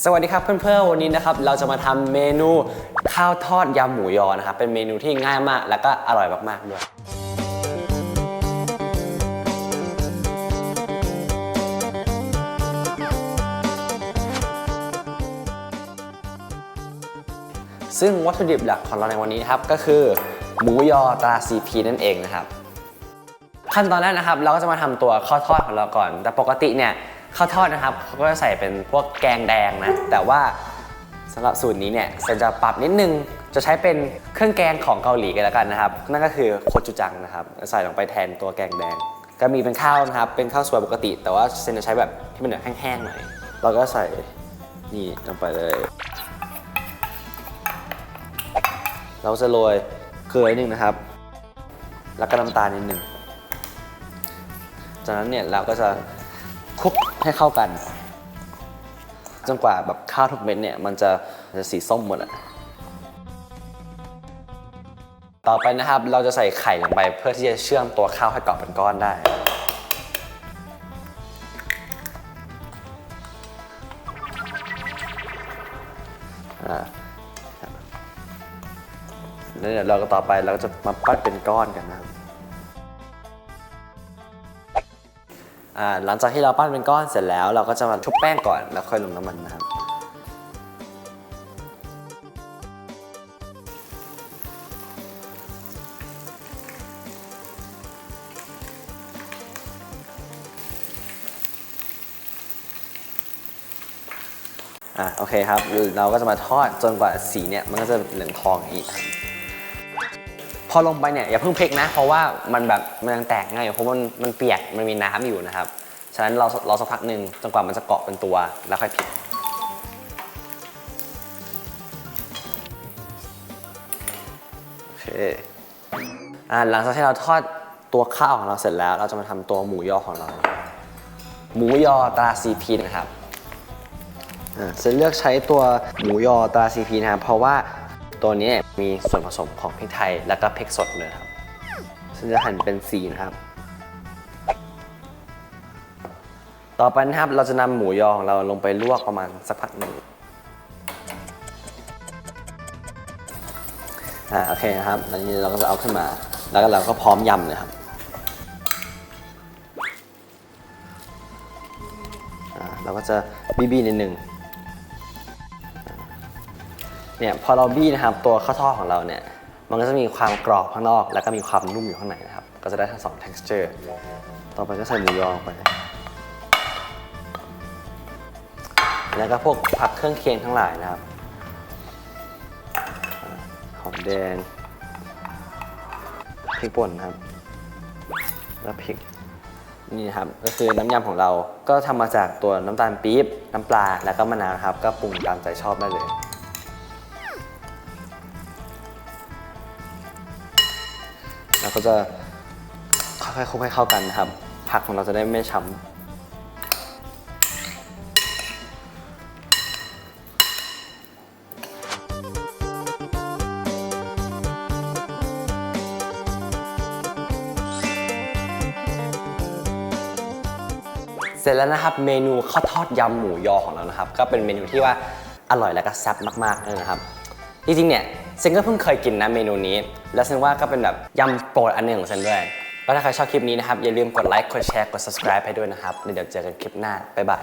สวัสดีครับเพื่อนๆวันนี้นะครับเราจะมาทำเมนูข้าวทอดยำหมูยอนะครับเป็นเมนูที่ง่ายมาก แล้วก็อร่อยมากๆด้วยซึ่งวัตถุดิบหลักของเราในวันนี้นะครับก็คือหมูยอตรา CP นั่นเองนะครับขั้นตอนแรกนะครับ เราก็จะมาทำตัวข้าวทอดของเราก่อน แต่ปกติเนี่ย ข้าวทอดนะครับเขาก็จะใส่เป็นพวกแกงแดงนะ แต่ว่าสำหรับสูตรนี้เนี่ยเซนจะปรับนิดนึง จะใช้เป็นเครื่องแกงของเกาหลีกันแล้วกันนะครับ นั่นก็คือโคจูจังนะครับ ใส่ลงไปแทนตัวแกงแดง ก็มีเป็นข้าวนะครับ เป็นข้าวสวยปกติ แต่ว่าเซนจะใช้แบบที่มันแบบแห้งๆหน่อย เราก็ใส่นี่ลงไปเลย เราจะโรยเกลือนิดนึงนะครับ แล้วก็น้ำตาลนิดนึงจากนั้นเนี่ยเราก็จะ คลุกให้เข้ากัน จนกว่าแบบข้าวทุกเม็ดเนี่ยมันจะจะสีส้มหมดอะต่อไปนะครับเราจะใส่ไข่ลงไปเพื่อที่จะเชื่อมตัวข้าวให้เกาะเป็นก้อนได้อ่าแล้วเดี๋ยวเราก็ต่อไปเราก็จะมาปั้นเป็นก้อนกันนะครับ อ่าหลังจากที่เราปั้นเป็นก้อนเสร็จแล้ว เราก็จะมาชุบแป้งก่อนแล้วค่อยลงน้ำมันนะครับอะโอเคครับเราก็จะมาทอดจนกว่าสีเนี่ยมันก็จะเหลืองทองอย่างนี้ครับ พอลงไปเนี่ยอย่าเพิ่งพลิกนะ เพราะว่ามันแบบมันยังแตกง่ายอยู่เพราะมันมันเปียกมันมีน้ำอยู่นะครับ ฉะนั้นเราเราสักพักหนึ่งจนกว่ามันจะเกาะเป็นตัวแล้วค่อยพลิกโอเคอ่าหลังจากที่เราทอดตัวข้าวของเราเสร็จแล้ว เราจะมาทำตัวหมูยอของเรา หมูยอตราซีพีนะครับอ่าจะเลือกใช้ตัวหมูยอตราซีพีนะครับเพราะว่า ตัวนี้มีส่วนผสมของพริกไทยแล้วก็พริกสดเลยครับซึ่งจะหั่นเป็นสีนะครับ ต่อไปนะครับเราจะนำหมูยอของเราลงไปลวกประมาณสักพักหนึ่งอ่าโอเคนะครับแล้วนี้เราก็จะเอาขึ้นมา แล้วก็เราก็พร้อมยำเลยครับอ่าเราก็จะบีบีนิดนึง เนี่ยพอเราบี้นะครับตัวข้าวทอดของเราเนี่ยมันก็จะมีความกรอบข้างนอก แล้วก็มีความนุ่มอยู่ข้างในนะครับ ก็จะได้ทั้งสอง texture ต่อไปก็ใส่หมูยอไป แล้วก็พวกผักเครื่องเคียงทั้งหลายนะครับหอมแดงพริกป่นนะครับ แล้วพริกนี่นครับก็คือน้ำยำของเราก็ทำมาจากตัวน้ำตาลปี๊บน้ำปลาแล้วก็มะนาวนะครับ ก็ปรุงตามใจชอบได้เลย เราก็จะค่อยๆคลุกให้เข้ากันนะครับ ผักของเราจะได้ไม่ช้ำเสร็จแล้วนะครับเมนูข้าวทอดยำหมูยอของเรานะครับ ก็เป็นเมนูที่ว่าอร่อยและก็แซ่บมากๆเลยนะครับจริงๆเนี่ย เซนก็เพิ่งเคยกินนะเมนูนี้ แล้วเซนว่าก็เป็นแบบยำโปรดอันหนึ่งของเซนด้วยก็ถ้าใครชอบคลิปนี้นะครับ อย่าลืมกดไลค์กดแชร์กด subscribe ให้ด้วยนะครับ เดี๋ยวเจอกันคลิปหน้า บ๊ายบาย